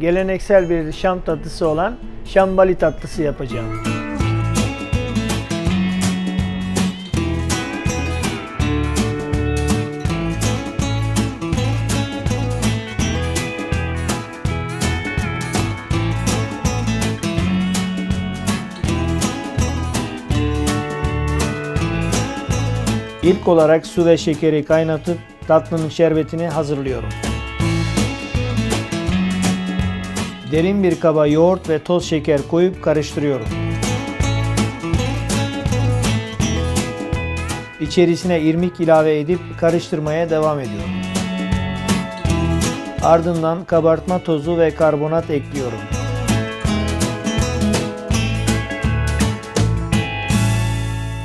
Geleneksel bir Şam tatlısı olan şambali tatlısı yapacağım. İlk olarak su ve şekeri kaynatıp tatlının şerbetini hazırlıyorum. Derin bir kaba yoğurt ve toz şeker koyup karıştırıyorum. İçerisine irmik ilave edip karıştırmaya devam ediyorum. Ardından kabartma tozu ve karbonat ekliyorum.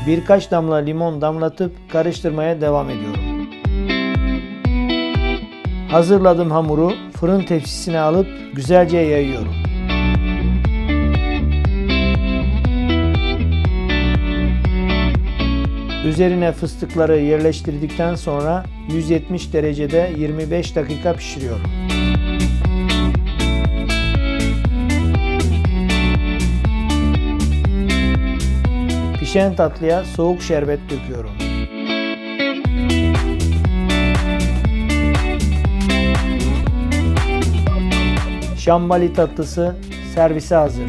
Birkaç damla limon damlatıp karıştırmaya devam ediyorum. Hazırladığım hamuru fırın tepsisine alıp güzelce yayıyorum. Üzerine fıstıkları yerleştirdikten sonra 170 derecede 25 dakika pişiriyorum. Pişen tatlıya soğuk şerbet döküyorum. Şambali tatlısı servise hazır.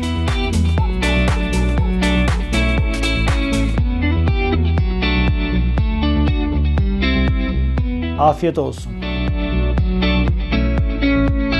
Afiyet olsun.